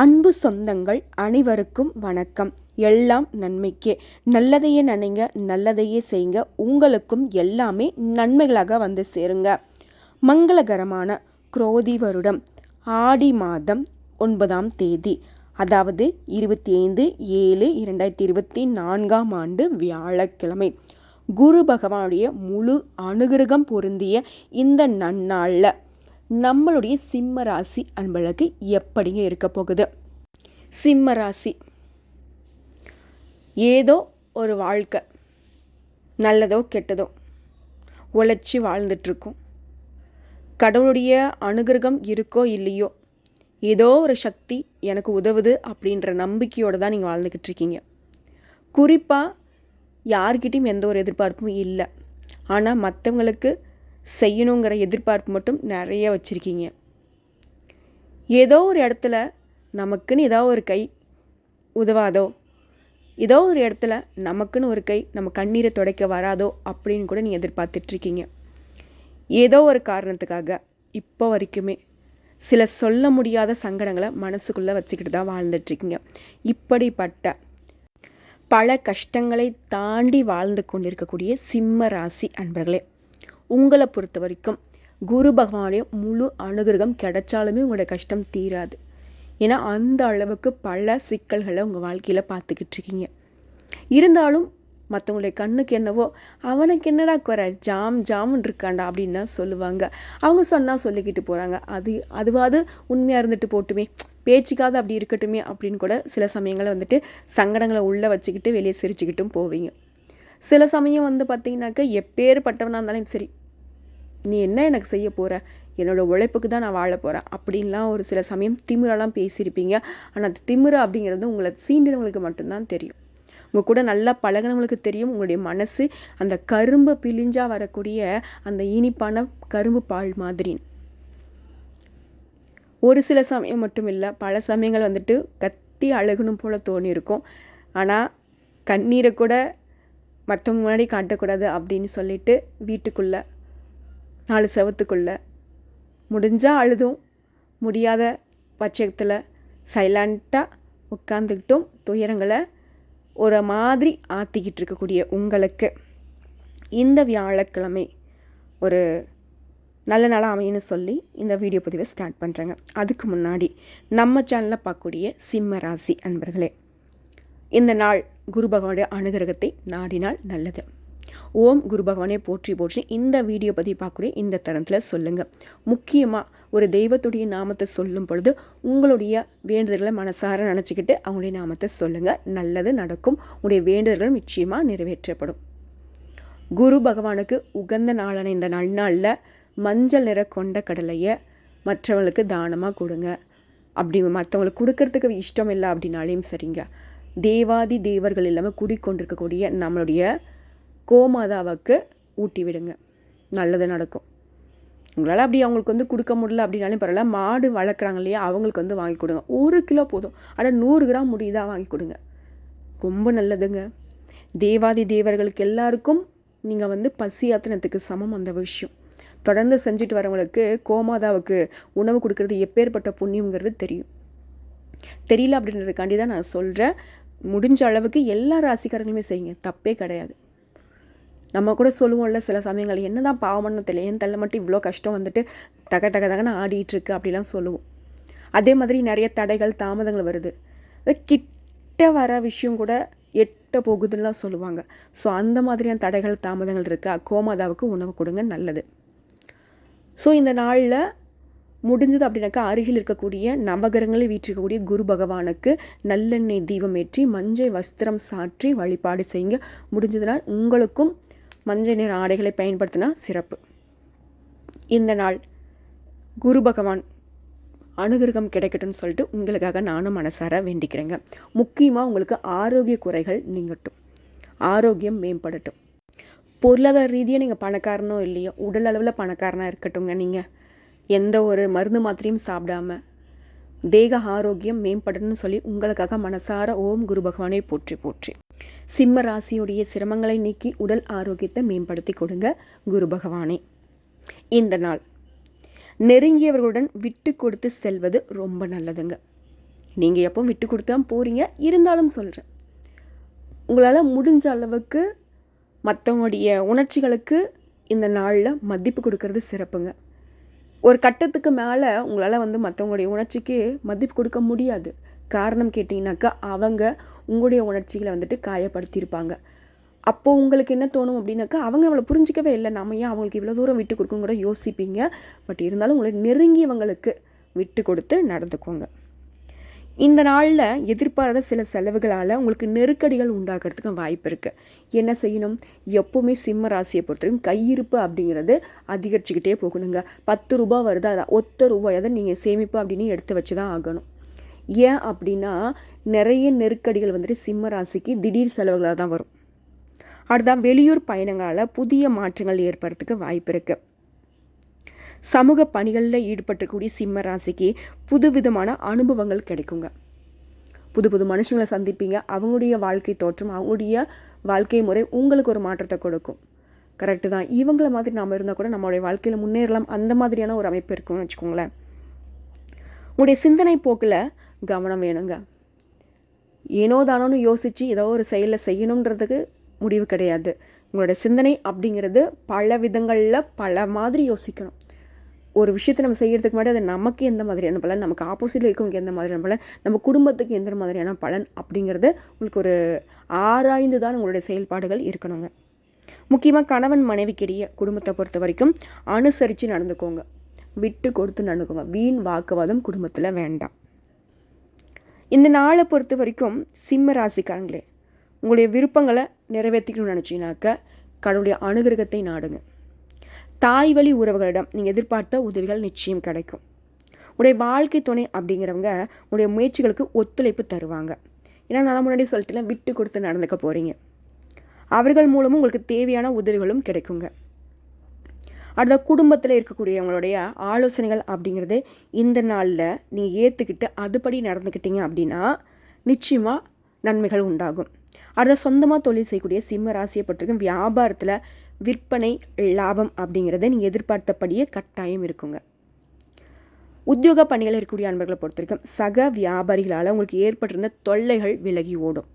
அன்பு சொந்தங்கள் அனைவருக்கும் வணக்கம். எல்லாம் நன்மைக்கே. நல்லதையே நினைங்க நல்லதையே செய்யுங்க உங்களுக்கும் எல்லாமே நன்மைகளாக வந்து சேருங்க. மங்களகரமான குரோதி வருடம். ஆடி மாதம் ஒன்பதாம் தேதி. அதாவது இருபத்தி ஐந்து ஏழு இரண்டாயிரத்தி இருபத்தி நான்காம் ஆண்டு வியாழக்கிழமை. குரு பகவானுடைய முழு அனுகிரகம் பொருந்திய இந்த நன்னாளில் நம்மளுடைய சிம்ம ராசி அன்பழகு எப்படிங்க இருக்க போகுது? சிம்ம ராசி. ஏதோ ஒரு வாழ்க்கை. நல்லதோ கெட்டதோ உழைச்சி வாழ்ந்துட்டுருக்கோம் கடவுளுடைய அனுகிரகம் இருக்கோ இல்லையோ ஏதோ ஒரு சக்தி எனக்கு உதவுது அப்படின்ற நம்பிக்கையோடு தான் நீங்கள் வாழ்ந்துக்கிட்டு இருக்கீங்க குறிப்பாக யார்கிட்டையும் எந்த ஒரு எதிர்பார்ப்பும் இல்லை. ஆனால் மற்றவங்களுக்கு செய்யணுங்கிற எதிர்பார்ப்பு மட்டும் நிறைய வச்சுருக்கீங்க. ஏதோ ஒரு இடத்துல நமக்குன்னு ஏதோ ஒரு கை உதவாதோ ஏதோ ஒரு இடத்துல நமக்குன்னு ஒரு கை நம்ம கண்ணீரை துடைக்க வராதோ அப்படின்னு கூட நீங்கள் எதிர்பார்த்துட்ருக்கீங்க. ஏதோ ஒரு காரணத்துக்காக இப்போ வரைக்குமே சில சொல்ல முடியாத சங்கடங்களை மனசுக்குள்ளே வச்சுக்கிட்டு தான் வாழ்ந்துட்டுருக்கீங்க இப்படிப்பட்ட பல கஷ்டங்களை தாண்டி வாழ்ந்து கொண்டிருக்கக்கூடிய சிம்ம ராசி அன்பர்களே உங்களை பொறுத்த வரைக்கும் குரு பகவானுடைய முழு அனுகிரகம் கிடைச்சாலுமே உங்களோட கஷ்டம் தீராது. ஏன்னா அந்த அளவுக்கு பல சிக்கல்களை உங்கள் வாழ்க்கையில் பார்த்துக்கிட்டு இருக்கீங்க. இருந்தாலும் மற்றவங்களுடைய கண்ணுக்கு என்னவோ அவனுக்கு என்னடா குறை? ஜாம் ஜாமுன் இருக்காண்டா அப்படின்னு தான் சொல்லுவாங்க. அவங்க சொன்னால் சொல்லிக்கிட்டு போகிறாங்க அது அதுவாது உண்மையாக இருந்துட்டு போட்டுமே. பேச்சுக்காவது அப்படி இருக்கட்டுமே அப்படின்னு கூட சில சமயங்களில் வந்துட்டு சங்கடங்களை உள்ளே வச்சுக்கிட்டு வெளியே சிரிச்சுக்கிட்டும் போவீங்க. சில சமயம் வந்து பார்த்திங்கனாக்கா எப்பேற்பட்டவனாக இருந்தாலும் சரி நீ என்ன எனக்கு செய்ய போகிற என்னோடய உழைப்புக்கு தான் நான் வாழ போகிறேன் அப்படின்லாம் ஒரு சில சமயம் திமிரெல்லாம் பேசியிருப்பீங்க. ஆனால் அந்த திமிரு அப்படிங்கிறது உங்களை சீண்டினவங்களுக்கு மட்டும்தான் தெரியும். உங்கள் கூட நல்லா பழகினவங்களுக்கு தெரியும். உங்களுடைய மனசு அந்த கரும்பு பிழிஞ்சா வரக்கூடிய அந்த இனிப்பான கரும்பு பால் மாதிரி. ஒரு சில சமயம் மட்டும் இல்லை பல சமயங்கள் வந்துட்டு கத்தி அழகணும் போல் தோணியிருக்கும். ஆனால் கண்ணீரை கூட மற்றவங்க முன்னாடி காட்டக்கூடாது அப்படின்னு சொல்லிட்டு வீட்டுக்குள்ளே நாலு செவத்துக்குள்ளே முடிஞ்சால் அழுதும். முடியாத பட்சத்தில் சைலண்ட்டாக உட்காந்துக்கிட்டும் துயரங்களை ஒரு மாதிரி ஆற்றிக்கிட்டு இருக்கக்கூடிய உங்களுக்கு இந்த வியாழக்கிழமை ஒரு நல்ல நாளாக அமையுன்னு சொல்லி இந்த வீடியோ பதிவை ஸ்டார்ட் பண்ணுறேங்க அதுக்கு முன்னாடி நம்ம சேனலில் பார்க்கக்கூடிய சிம்ம ராசி அன்பர்களே இந்த நாள் குரு பகவானுடைய அனுகிரகத்தை நாடினால் நல்லது. ஓம் குரு பகவானே போற்றி போற்றி இந்த வீடியோ பற்றி பார்க்கக்கூடிய இந்த தரத்தில் சொல்லுங்கள் முக்கியமாக ஒரு தெய்வத்துடைய நாமத்தை சொல்லும் பொழுது உங்களுடைய வேண்டுதல்களை மனசார நினச்சிக்கிட்டு அவங்களுடைய நாமத்தை சொல்லுங்கள் நல்லது நடக்கும். உங்களுடைய வேண்டுதல்கள் நிச்சயமாக நிறைவேற்றப்படும். குரு பகவானுக்கு உகந்த நாளான இந்த நன்னாளில் மஞ்சள் நிற கொண்ட கடலையை மற்றவங்களுக்கு தானமாக கொடுங்க. அப்படி மற்றவங்களுக்கு கொடுக்கறதுக்கு இஷ்டம் இல்லை அப்படின்னாலையும் சரிங்க. தேவாதி தேவர்கள் இல்லாமல் குடிக்கொண்டிருக்கக்கூடிய நம்மளுடைய கோமாதாவுக்கு ஊட்டி விடுங்க. நல்லது நடக்கும். உங்களால் அப்படி அவங்களுக்கு வந்து கொடுக்க முடியல அப்படின்னாலும் பரவாயில்ல. மாடு வளர்க்குறாங்க இல்லையா அவங்களுக்கு வந்து வாங்கி கொடுங்க. ஒரு கிலோ போதும். ஆனால் நூறு கிராம் முடியுதா? வாங்கி கொடுங்க. ரொம்ப நல்லதுங்க. தேவாதி தேவர்களுக்கு எல்லாருக்கும் நீங்கள் வந்து பசி ஆத்தினத்துக்கு சமம் அந்த விஷயம். தொடர்ந்து செஞ்சுட்டு வரவங்களுக்கு கோமாதாவுக்கு உணவு கொடுக்கறது எப்பேற்பட்ட புண்ணியங்கிறது தெரியும். தெரியல அப்படின்றதுக்காண்டி தான் நான் சொல்கிறேன் முடிஞ்ச அளவுக்கு எல்லா ராசிக்காரங்களுமே செய்யுங்க. தப்பே கிடையாது. நம்ம கூட சொல்லுவோம்ல சில சமயங்கள் என்ன தான் பாவம்னு தெரியல ஏன் தள்ள மட்டும் இவ்வளோ கஷ்டம் வந்துட்டு தக தக தகன்னு ஆடிட்டுருக்கு அப்படிலாம் சொல்லுவோம். அதே மாதிரி நிறைய தடைகள் தாமதங்கள் வருது. கிட்ட வர விஷயம் கூட எட்ட போகுதுன்னெலாம் சொல்லுவாங்க. ஸோ அந்த மாதிரியான தடைகள் தாமதங்கள் இருக்கா? கோமாதாவுக்கு உணவு கொடுங்க நல்லது. ஸோ இந்த நாளில் முடிஞ்சது அப்படின்னாக்கா அருகில் இருக்கக்கூடிய நவகரங்களில் வீற்றிருக்கக்கூடிய குரு பகவானுக்கு நல்லெண்ணெய் தீபம் ஏற்றி மஞ்சள் வஸ்திரம் சாற்றி வழிபாடு செய்யுங்க. முடிஞ்சதுனால் உங்களுக்கும் மஞ்சள் நிற ஆடைகளை பயன்படுத்தினா சிறப்பு. இந்த நாள் குரு பகவான் அனுகிரகம் கிடைக்கட்டும்னு சொல்லிட்டு உங்களுக்காக நானும் மனசார வேண்டிக்கிறேங்க. முக்கியமாக உங்களுக்கு ஆரோக்கிய குறைகள் நீங்கட்டும். ஆரோக்கியம் மேம்படட்டும். பொருளாதார ரீதியாக நீங்கள் பணக்காரனோ இல்லையோ உடல் அளவில் பணக்காரனாக இருக்கட்டும்ங்க நீங்கள் எந்த ஒரு மருந்து மாத்திரையும் சாப்பிடாம தேக ஆரோக்கியம் மேம்படணும்னு சொல்லி உங்களுக்காக மனசார ஓம் குரு பகவானை போற்றி போற்றி. சிம்ம ராசியுடைய சிரமங்களை நீக்கி உடல் ஆரோக்கியத்தை மேம்படுத்தி கொடுங்க குரு பகவானே. இந்த நாள் நெருங்கியவர்களுடன் விட்டு கொடுத்து செல்வது ரொம்ப நல்லதுங்க. நீங்கள் எப்போ விட்டு கொடுத்து தான் போகிறீங்க இருந்தாலும் சொல்கிறேன் உங்களால் முடிஞ்ச அளவுக்கு மற்றவங்களுடைய உணர்ச்சிகளுக்கு இந்த நாளில் மதிப்பு கொடுக்கறது சிறப்புங்க. ஒரு கட்டத்துக்கு மேலே உங்களால் வந்து மற்றவங்களுடைய உணர்ச்சிக்கு மதிப்பு கொடுக்க முடியாது. காரணம் கேட்டிங்கனாக்கா அவங்க உங்களுடைய உணர்ச்சிகளை வந்துட்டு காயப்படுத்தியிருப்பாங்க. அப்போது உங்களுக்கு என்ன தோணும் அப்படின்னாக்கா அவங்க அவளை புரிஞ்சிக்கவே இல்லை. நம்ம ஏன் அவங்களுக்கு இவ்வளோ தூரம் விட்டு கொடுக்கணும் கூட யோசிப்பீங்க. பட் இருந்தாலும் உங்களை நெருங்கியவங்களுக்கு விட்டு கொடுத்து நடந்துக்கோங்க. இந்த நாளில் எதிர்பாராத சில செலவுகளால் உங்களுக்கு நெருக்கடிகள் உண்டாகிறதுக்கு வாய்ப்பு இருக்குது என்ன செய்யணும்? எப்போவுமே சிம்ம ராசியை பொறுத்தவரைக்கும் கையிருப்பு அப்படிங்கிறது அதிகரிச்சுக்கிட்டே போகணுங்க. பத்து ரூபா வருதா? அதை ஒத்த ரூபாயை நீங்கள் சேமிப்பு அப்படின்னு எடுத்து வச்சு தான் ஆகணும். ஏன் அப்படின்னா நிறைய நெருக்கடிகள் வந்துட்டு சிம்ம ராசிக்கு திடீர் செலவுகளாக தான் வரும். அடுத்தான் வெளியூர் பயணங்களால் புதிய மாற்றங்கள் ஏற்படுறதுக்கு வாய்ப்பு இருக்குது சமூக பணிகளில் ஈடுபட்டக்கூடிய சிம்ம ராசிக்கு புது விதமான அனுபவங்கள் கிடைக்குங்க. புது புது மனுஷங்களை சந்திப்பீங்க. அவங்களுடைய வாழ்க்கை தோற்றம் அவங்களுடைய வாழ்க்கை முறை உங்களுக்கு ஒரு மாற்றத்தை கொடுக்கும். கரெக்டு தான். இவங்கள மாதிரி நாம் இருந்தால் கூட நம்மளுடைய வாழ்க்கையில் முன்னேறலாம். அந்த மாதிரியான ஒரு அமைப்பு இருக்கும்னு வச்சுக்கோங்களேன். உங்களுடைய சிந்தனை போக்கில் கவனம் வேணுங்க. ஏனோ தானோன்னு யோசித்து ஏதோ ஒரு செயலில் செய்யணுன்றதுக்கு முடிவு கிடையாது. உங்களோட சிந்தனை அப்படிங்கிறது பல விதங்களில் பல மாதிரி யோசிக்கணும். ஒரு விஷயத்தை நம்ம செய்கிறதுக்கு முன்னாடி அது நமக்கு எந்த மாதிரியான பலன் நமக்கு ஆப்போசிட்டில் இருக்கவங்களுக்கு எந்த மாதிரியான பலன் நம்ம குடும்பத்துக்கு எந்த மாதிரியான பலன் அப்படிங்கிறது உங்களுக்கு ஒரு ஆராய்ந்து தான் உங்களுடைய செயல்பாடுகள் இருக்கணுங்க. முக்கியமாக கணவன் மனைவிக்கிடையே குடும்பத்தை பொறுத்த வரைக்கும் அனுசரித்து நடந்துக்கோங்க. விட்டு கொடுத்து நடந்துக்கோங்க. வீண் வாக்குவாதம் குடும்பத்தில் வேண்டாம். இந்த நாளை பொறுத்த வரைக்கும் சிம்ம ராசிக்காரங்களே உங்களுடைய விருப்பங்களை நிறைவேற்றிக்கணும்னு நினச்சிங்கனாக்க கடவுளுடைய அனுகிரகத்தை நாடுங்க. தாய் வழி உறவுகளிடம் நீங்கள் எதிர்பார்த்த உதவிகள் நிச்சயம் கிடைக்கும். உடைய வாழ்க்கை துணை அப்படிங்கிறவங்க உடைய முயற்சிகளுக்கு ஒத்துழைப்பு தருவாங்க. ஏன்னா நான் முன்னாடி சொல்லிட்டுல விட்டு கொடுத்து நடந்துக்க போகிறீங்க அவர்கள் மூலமும் உங்களுக்கு தேவையான உதவிகளும் கிடைக்குங்க. அடுத்த குடும்பத்தில் இருக்கக்கூடியவங்களுடைய ஆலோசனைகள் அப்படிங்கிறது இந்த நாளில் நீங்கள் ஏற்றுக்கிட்டு அதுபடி நடந்துக்கிட்டீங்க அப்படின்னா நிச்சயமாக நன்மைகள் உண்டாகும். அடுத்த சொந்தமாக தொழில் செய்யக்கூடிய சிம்ம ராசியை பொறுத்திருக்கும் வியாபாரத்தில் விற்பனை லாபம் அப்படிங்கிறத நீங்கள் எதிர்பார்த்தபடியே கட்டாயம் இருக்குங்க. உத்தியோக பணிகள் இருக்கக்கூடிய அன்பர்களை பொறுத்த வரைக்கும் சக வியாபாரிகளால் உங்களுக்கு ஏற்பட்டிருந்த தொல்லைகள் விலகி ஓடும்.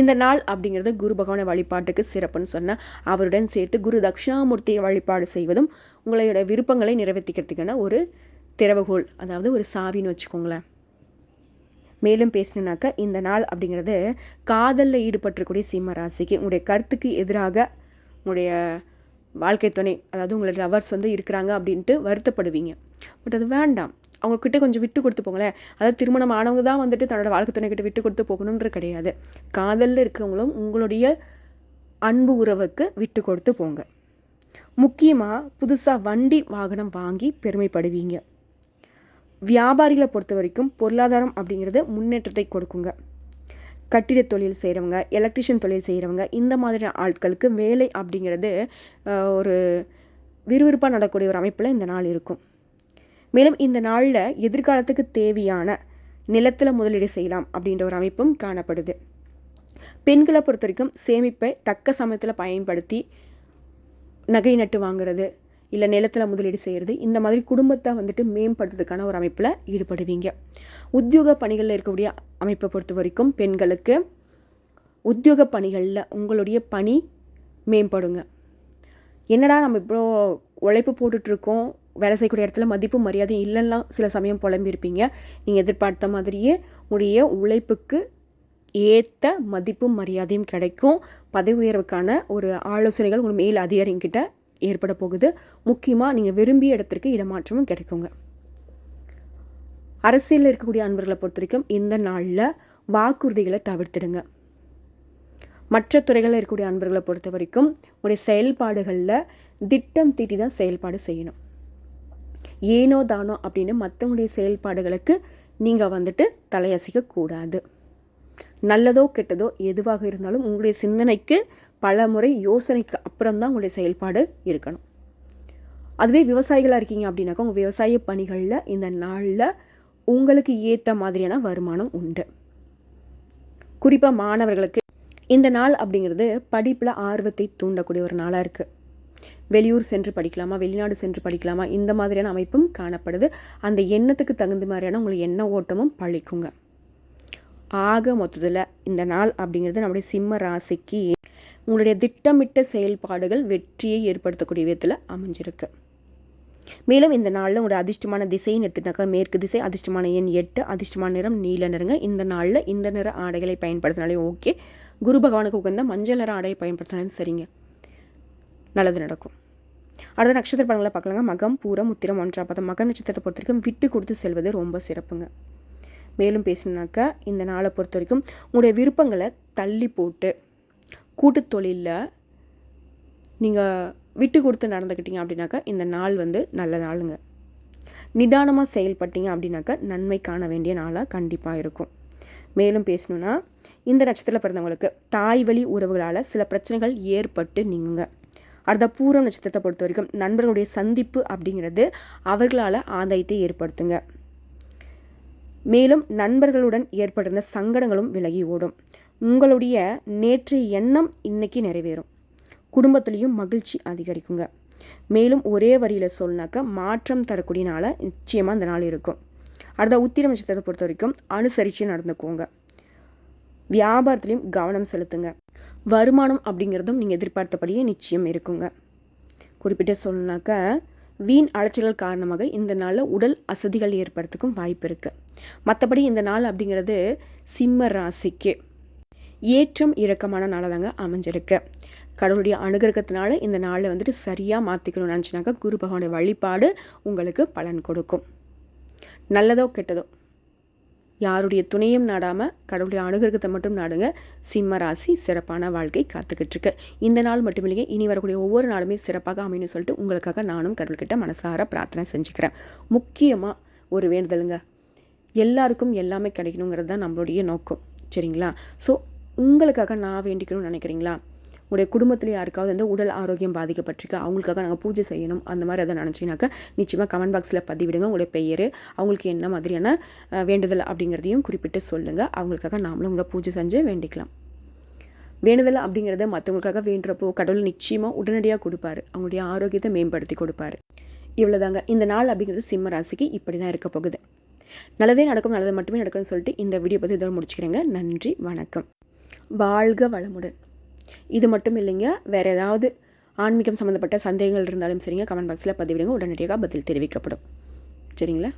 இந்த நாள் அப்படிங்கிறது குரு பகவான வழிபாட்டுக்கு சிறப்புன்னு சொன்னால் அவருடன் சேர்த்து குரு தட்சிணாமூர்த்தியை வழிபாடு செய்வதும் உங்களோட விருப்பங்களை நிறைவேற்றிக்கிறதுக்கான ஒரு திறவுகோல் அதாவது ஒரு சாவின்னு வச்சுக்கோங்களேன். மேலும் பேசினாக்கா இந்த நாள் அப்படிங்கிறது காதலில் ஈடுபட்டிருக்கூடிய சிம்ம ராசிக்கு உங்களுடைய கருத்துக்கு எதிராக உங்களுடைய வாழ்க்கை துணை அதாவது உங்களுடைய லவர்ஸ் வந்து இருக்கிறாங்க அப்படின்ட்டு வருத்தப்படுவீங்க. பட் அது வேண்டாம். அவங்கக்கிட்ட கொஞ்சம் விட்டு கொடுத்து போங்களேன். அதாவது திருமணம் ஆனவங்க தான் வந்துட்டு தன்னோட வாழ்க்கை துணை கிட்ட விட்டு கொடுத்து போகணுன்றது கிடையாது. காதலில் இருக்கிறவங்களும் உங்களுடைய அன்பு உறவுக்கு விட்டு கொடுத்து போங்க. முக்கியமாக புதுசாக வண்டி வாகனம் வாங்கி பெருமைப்படுவீங்க. வியாபாரிகளை பொறுத்த வரைக்கும் பொருளாதாரம் அப்படிங்கிறது முன்னேற்றத்தை கொடுக்குங்க. கட்டிட தொழில் செய்கிறவங்க எலக்ட்ரிஷியன் தொழில் செய்கிறவங்க இந்த மாதிரியான ஆட்களுக்கு வேலை அப்படிங்கிறது ஒரு விறுவிறுப்பாக நடக்கூடிய ஒரு அமைப்பில் இந்த நாள் இருக்கும். மேலும் இந்த நாளில் எதிர்காலத்துக்கு தேவையான நிலத்தில் முதலீடு செய்யலாம் அப்படின்ற ஒரு அமைப்பும் காணப்படுது. பெண்களை பொறுத்த வரைக்கும் சேமிப்பை தக்க சமயத்தில் பயன்படுத்தி நகை நட்டு வாங்குறது இல்லை நிலத்தில் முதலீடு செய்கிறது இந்த மாதிரி குடும்பத்தை வந்துட்டு மேம்படுத்துறதுக்கான ஒரு அமைப்பில் ஈடுபடுவீங்க. உத்தியோக பணிகளில் இருக்கக்கூடிய அமைப்பை பொறுத்த வரைக்கும் பெண்களுக்கு உத்தியோக பணிகளில் உங்களுடைய பணி மேம்படுங்க. என்னடா நம்ம இப்போ உழைப்பு போட்டுட்ருக்கோம் வேலை செய்யக்கூடிய இடத்துல மதிப்பு மரியாதையும் இல்லைன்னா சில சமயம் புலம்பியிருப்பீங்க. நீங்கள் எதிர்பார்த்த மாதிரியே உடைய உழைப்புக்கு ஏற்ற மதிப்பும் மரியாதையும் கிடைக்கும். பதவி உயர்வுக்கான ஒரு ஆலோசனைகள் உங்கள் மேல் அதிகாரிங்கிட்ட ஏற்பட போகுது. முக்கியமாக நீங்கள் விரும்பிய இடத்திற்கு இடமாற்றமும் கிடைக்குங்க. அரசியலில் இருக்கக்கூடிய அன்பர்களை பொறுத்த வரைக்கும் இந்த நாளில் வாக்குறுதிகளை தவிர்த்துடுங்க. மற்ற துறைகளில் இருக்கக்கூடிய அன்பர்களை பொறுத்த வரைக்கும் உடைய செயல்பாடுகளில் திட்டம் தீட்டி தான் செயல்பாடு செய்யணும். ஏனோ தானோ அப்படின்னு மற்றவங்களுடைய செயல்பாடுகளுக்கு நீங்கள் வந்துட்டு தலையசிக்கக்கூடாது. நல்லதோ கெட்டதோ எதுவாக இருந்தாலும் உங்களுடைய சிந்தனைக்கு பல முறை யோசனைக்கு அப்புறம் தான் உங்களுடைய செயல்பாடு இருக்கணும். அதுவே விவசாயிகளாக இருக்கீங்க அப்படின்னாக்கா உங்கள் விவசாய பணிகளில் இந்த நாளில் உங்களுக்கு ஏற்ற மாதிரியான வருமானம் உண்டு. குறிப்பாக மாணவர்களுக்கு இந்த நாள் அப்படிங்கிறது படிப்பில் ஆர்வத்தை தூண்டக்கூடிய ஒரு நாளாக இருக்குது வெளியூர் சென்று படிக்கலாமா வெளிநாடு சென்று படிக்கலாமா இந்த மாதிரியான அமைப்பும் காணப்படுது. அந்த எண்ணத்துக்கு தகுந்த மாதிரியான உங்களுக்கு எண்ண ஓட்டமும் பழிக்குங்க. ஆக மொத்தத்தில் இந்த நாள் அப்படிங்கிறது நம்முடைய சிம்ம ராசிக்கு உங்களுடைய திட்டமிட்ட செயல்பாடுகள் வெற்றியை ஏற்படுத்தக்கூடிய விதத்தில் அமைஞ்சிருக்கு. மேலும் இந்த நாளில் உங்களுடைய அதிர்ஷ்டமான திசைன்னு எடுத்துட்டாக்கா மேற்கு திசை அதிர்ஷ்டமான எண் எட்டு அதிர்ஷ்டமான நிறம் நீல நிறங்க இந்த நாளில் இந்த நிற ஆடைகளை பயன்படுத்தினாலே ஓகே. குரு பகவானுக்கு உகந்த மஞ்சள் நிற ஆடையை பயன்படுத்தினாலும் சரிங்க. நல்லது நடக்கும். அடுத்த நட்சத்திர பலன்களை பார்க்கலாங்க. மகம் பூரம் உத்திரம் ஒன்றா பார்த்தா மக நட்சத்திரத்தை பொறுத்த வரைக்கும் விட்டு கொடுத்து செல்வது ரொம்ப சிறப்புங்க. மேலும் பேசணுனாக்கா இந்த நாளை பொறுத்த வரைக்கும் உங்களுடைய விருப்பங்களை தள்ளி போட்டு கூட்டு தொழிலில் நீங்கள் விட்டு கொடுத்து நடந்துக்கிட்டீங்க அப்படின்னாக்கா இந்த நாள் வந்து நல்ல நாளுங்க. நிதானமாக செயல்பட்டீங்க அப்படின்னாக்கா நன்மை காண வேண்டிய நாளாக கண்டிப்பாக இருக்கும். மேலும் பேசணுன்னா இந்த நட்சத்திரத்தில் பிறந்தவங்களுக்கு தாய் வழி உறவுகளால் சில பிரச்சனைகள் ஏற்பட்டு நீங்குங்க. அடுத்த பூரம் நட்சத்திரத்தை பொறுத்த வரைக்கும் நண்பர்களுடைய சந்திப்பு அப்படிங்கிறது அவர்களால் ஆதாயத்தை ஏற்படுத்துங்க. மேலும் நண்பர்களுடன் ஏற்படுகிற சங்கடங்களும் விலகி ஓடும். உங்களுடைய நேற்று எண்ணம் இன்னைக்கு நிறைவேறும். குடும்பத்துலேயும் மகிழ்ச்சி அதிகரிக்குங்க. மேலும் ஒரே வரியில் சொன்னாக்க மாற்றம் தரக்கூடிய நாளாக நிச்சயமாக அந்த நாள் இருக்கும். அடுத்த உத்திரம் நட்சத்திரத்தை பொறுத்த வரைக்கும் அனுசரித்து நடந்துக்கோங்க. வியாபாரத்துலேயும் கவனம் செலுத்துங்க. வருமானம் அப்படிங்கிறதும் நீங்கள் எதிர்பார்த்தபடியே நிச்சயம் இருக்குங்க. குறிப்பிட்ட சொல்லணாக்கா வீண் அலைச்சல்கள் காரணமாக இந்த நாளில் உடல் அசதிகள் ஏற்படுறதுக்கும் வாய்ப்பு இருக்குது மற்றபடி இந்த நாள் அப்படிங்கிறது சிம்ம ராசிக்கு ஏற்றம் இறக்கமான நாளாக தாங்க அமைஞ்சிருக்கு. கடவுளுடைய அனுகிரகத்தினால இந்த நாளை வந்துட்டு சரியாக மாற்றிக்கணும்னு நினச்சினாக்கா குரு பகவானுடைய வழிபாடு உங்களுக்கு பலன் கொடுக்கும். நல்லதோ கெட்டதோ யாருடைய துணையும் நாடாமல் கடவுளுடைய அனுகிரகத்தை மட்டும் நாடுங்க. சிம்ம ராசி சிறப்பான வாழ்க்கை காத்துக்கிட்டு இருக்கு இந்த நாள் மட்டும் இல்லையே இனி வரக்கூடிய ஒவ்வொரு நாளுமே சிறப்பாக அமையணும்னு சொல்லிட்டு உங்களுக்காக நானும் கடவுள்கிட்ட மனசார பிரார்த்தனை செஞ்சுக்கிறேன். முக்கியமாக ஒரு வேண்டுதலுங்க. எல்லாருக்கும் எல்லாமே கிடைக்கணுங்கிறது தான் நம்மளுடைய நோக்கம். சரிங்களா? ஸோ உங்களுக்காக நான் வேண்டிக்கணும்னு நினைக்கிறீங்களா? உங்களுடைய குடும்பத்தில் யாருக்காவது வந்து உடல் ஆரோக்கியம் பாதிக்கப்பட்டிருக்கு அவங்களுக்காக நாங்கள் பூஜை செய்யணும் அந்த மாதிரி அதை நினச்சிங்கனாக்கா நிச்சயமாக கமெண்ட் பாக்ஸில் பதிவிடுங்க. உங்களுடைய பெயர் அவங்களுக்கு என்ன மாதிரியான வேண்டுதல் அப்படிங்கிறதையும் குறிப்பிட்டு சொல்லுங்கள் அவங்களுக்காக நாமளும் உங்கள் பூஜை செஞ்சு வேண்டிக்கலாம். வேண்டுதல் அப்படிங்கிறத மற்றவங்களுக்காக வேண்டுறப்போ கடவுள் நிச்சயமாக உடனடியாக கொடுப்பாரு. அவங்களுடைய ஆரோக்கியத்தை மேம்படுத்தி கொடுப்பாரு. இவ்வளோதாங்க இந்த நாள் அப்படிங்கிறது சிம்ம ராசிக்கு இப்படி தான் இருக்க போகுது. நல்லதே நடக்கும் நல்லது மட்டுமே நடக்கும்னு சொல்லிட்டு இந்த வீடியோ பற்றி இதோட முடிச்சுக்கிறேங்க. நன்றி வணக்கம். வாழ்க வளமுடன். இது மட்டும் இல்லைங்க வேறு ஏதாவது ஆன்மீகம் சம்மந்தப்பட்ட சந்தேகங்கள் இருந்தாலும் சரிங்க கமெண்ட் பாக்ஸில் பதிவிடுங்க உடனடியாக பதில் தெரிவிக்கப்படும். சரிங்களா?